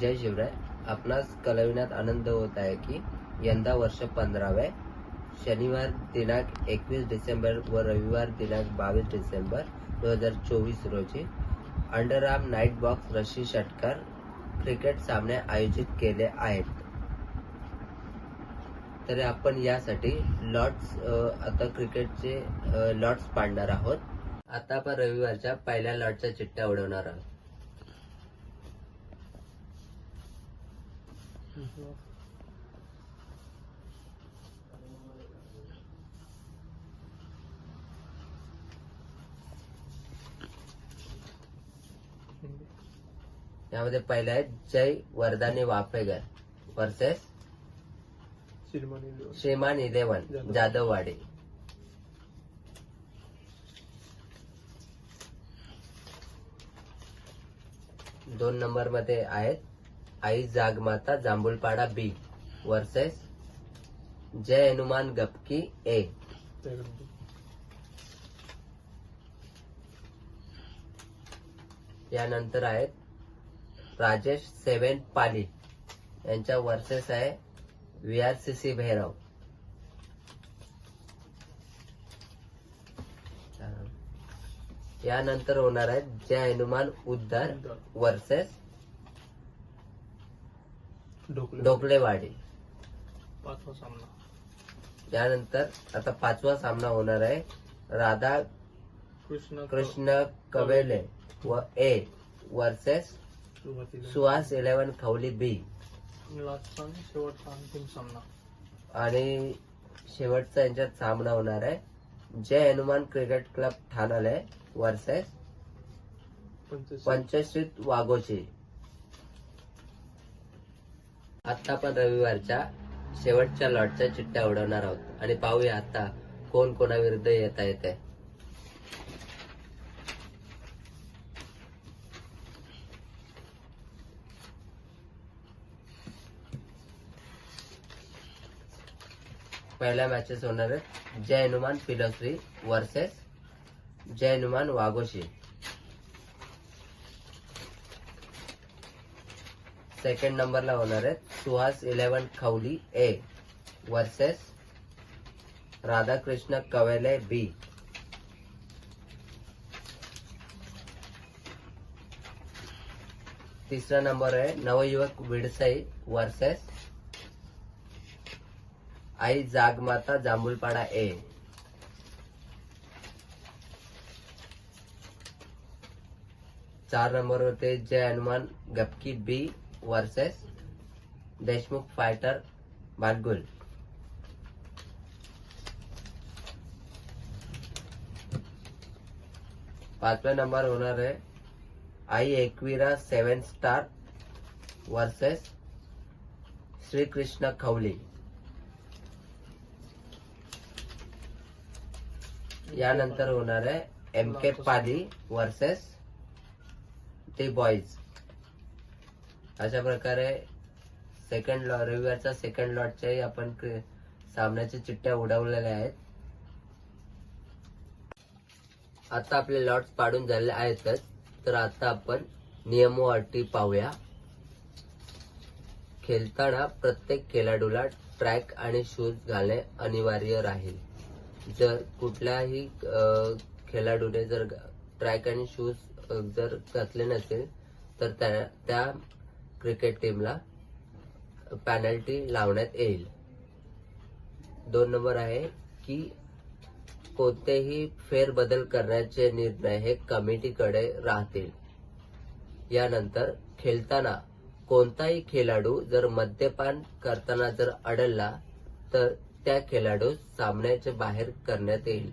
जय शिवराय. आपणास कळविण्यात आनंद होत आहे की यंदा वर्ष पंधरावे. शनिवार दिनांक एकवीस डिसेंबर व रविवार दिनांक बावीस डिसेंबर दोन हजार चोवीस रोजी अंडर आर्म नाईट बॉक्स रशी षटकार क्रिकेट सामने आयोजित केले आहेत. तरी आपण यासाठी लॉट्स आता क्रिकेटचे लॉट्स पाडणार आहोत. आता आपण रविवारच्या पहिल्या लॉटच्या चिठ्ठ्या उडवणार आहोत. यामध्ये पहिले आहे जय वरदानी वाफेकर वर्सेस श्रीमानी इलेवन जाधव. जाधववाडी. दोन नंबरमध्ये आहेत. आई जागमाता जांभूलपाडा बी वर्सेस जय हनुमान गपकी ए. यानंतर आहेत राजेश सेवन पाली. यांच्या वर्सेस आहे V R C C Bhairav. यानंतर होणार आहेत जय हनुमान उद्धार. वर्सेस ढोकळे ढोकलेवाडी. पाचवा सामना. यानंतर आता पाचवा सामना होणार आहे. राधा कृष्ण कृष्ण कवेले. व ए वर्सेस सुरुवातीला. Suhas eleven Khavli B. लास्टचा आणि शेवटचा अंतिम सामना. आणि शेवटचा यांच्यात सामना होणार आहे. जय हनुमान क्रिकेट क्लब ठाणाले वर्सेस पंचवीस पंचश्रीत वाघोची आता आपण रविवारच्या शेवटच्या लॉटच्या चिठ्ठ्या उडवणार आहोत. आणि पाहूया आता कोण कोणाविरुद्ध येता येते पहिल्या मॅचेस होणार आहेत जय हनुमान फिलोश्री वर्सेस जय हनुमान वाघोशी. सेकंड नंबरला होणार आहेत. Suhas eleven Khavli A versus Radhakrishna कवेले B तिसरा नंबर आहे नवयुवक विडसाई वर्सेस आई जागमाता जांभुलपाडा ए चार नंबर होते Jai Hanuman गपकी B versus Deshmukh fighter बालगुल पाचवा नंबर होणार आहे आई Ekvira seven star versus Shrikrishna Khavli. यानंतर होणार आहे M K Pali versus T boys. अशा प्रकारे सेकंड लॉ रविवारच्या सेकंड लॉटच्याही आपण सामन्याच्या चिठ्ठ्या उडवलेल्या आहेत. आता आपले लॉट्स पाडून झाले आहेतच. तर आता आपण नियम अटी पाहूया. खेळताना प्रत्येक खेळाडूला ट्रॅक आणि शूज घालणे अनिवार्य राहील. जर कुठल्याही खेळाडूने जर ट्रॅक आणि शूज जर घातले नसेल तर त्या त्या क्रिकेट टीमला पॅनल्टी लावण्यात येईल. दोन नंबर आहे की कोणतेही फेरबदल करण्याचे निर्णय हे कमिटीकडे राहतील. यानंतर खेळताना कोणताही खेळाडू जर मद्यपान करताना जर अडलला तर त्या खेळाडू सामन्याच्या बाहेर करण्यात येईल.